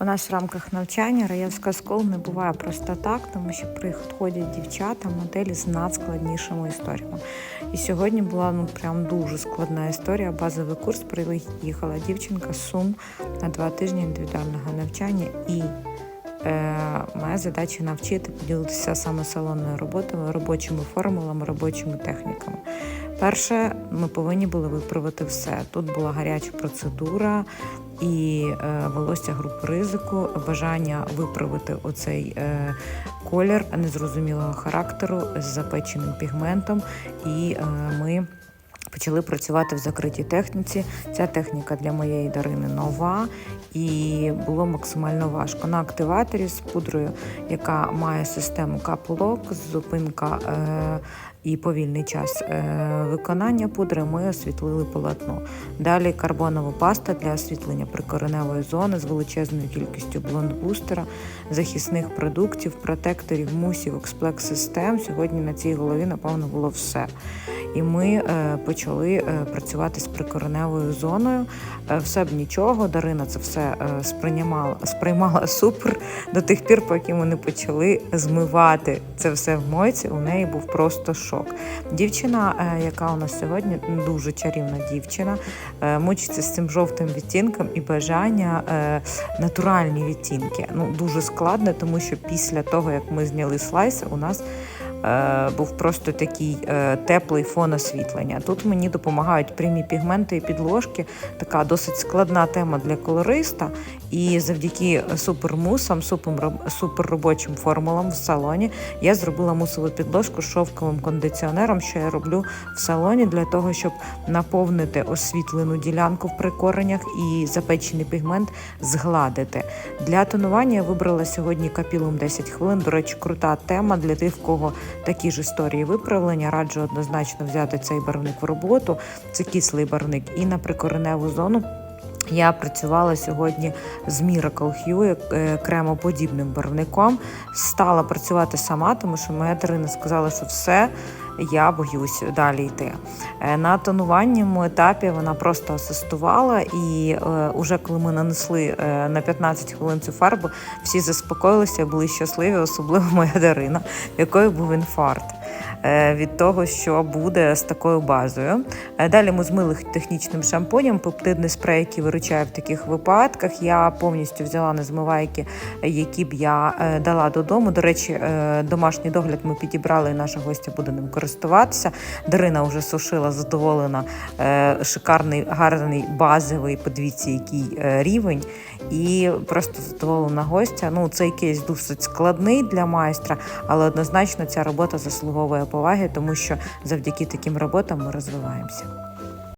У нас в рамках навчання Раєвська школа не буває просто так, тому що приходять дівчата, моделі з надскладнішими історіями. І сьогодні була ну прям дуже складна історія. Базовий курс приїхала дівчинка з Сум на два тижні індивідуального навчання і. Е, моя задача навчити поділитися саме салонною роботою, робочими формулами, робочими техніками. Перше, ми повинні були виправити все. Тут була гаряча процедура і е, волосся групи ризику, бажання виправити оцей е, колір незрозумілого характеру з запеченим пігментом, і е, ми. Почали працювати в закритій техніці. Ця техніка для моєї Дарини нова і було максимально важко. На активаторі з пудрою, яка має систему капулок, зупинка і повільний час е- виконання пудри, ми освітлили полотно. Далі карбонова паста для освітлення прикореневої зони з величезною кількістю блонд-бустера, захисних продуктів, протекторів, мусів, експлекс-систем. Сьогодні на цій голові, напевно, було все. І ми е, почали е, працювати з прикореневою зоною. Все б нічого. Дарина це все сприймала, сприймала супер до тих пір, поки ми не почали змивати це все в мойці. У неї був просто шок. Дівчина, е, яка у нас сьогодні дуже чарівна дівчина, е, мучиться з цим жовтим відтінком і бажання е, натуральні відтінки. Ну дуже складно, тому що після того як ми зняли слайси, у нас був просто такий е, теплий фон освітлення. Тут мені допомагають прямі пігменти і підложки. Така досить складна тема для колориста. І завдяки супермусам, супер- суперробочим формулам в салоні я зробила мусову підложку з шовковим кондиціонером, що я роблю в салоні для того, щоб наповнити освітлену ділянку в прикореннях і запечений пігмент згладити. Для тонування я вибрала сьогодні капілум 10 хвилин. До речі, крута тема для тих, в кого такі ж історії виправлення. Раджу однозначно взяти цей барвник в роботу. Це кислий барвник і на прикореневу зону. Я працювала сьогодні з Miracle Hue е, кремоподібним барвником. Стала працювати сама, тому що моя Дарина сказала, що все. Я боюсь далі йти. Е, На тонувальному етапі вона просто асистувала, і е, уже коли ми нанесли е, на 15 хвилин цю фарбу, всі заспокоїлися, були щасливі, особливо моя Дарина, в якої був інфаркт від того, що буде з такою базою. Е, Далі ми змили технічним шампунем, пептидний спрей, який виручає в таких випадках. Я повністю взяла незмивайки, які б я е, дала додому. До речі, е, домашній догляд ми підібрали, і наша гостя буде ним користуватися. Дарина вже сушила, задоволена. Е, Шикарний, гарний базовий. Подивіться, який е, рівень. І просто задоволена гостя. Ну, цей кейс досить складний для майстра, але однозначно ця робота заслуговує поваги, тому що завдяки таким роботам ми розвиваємося.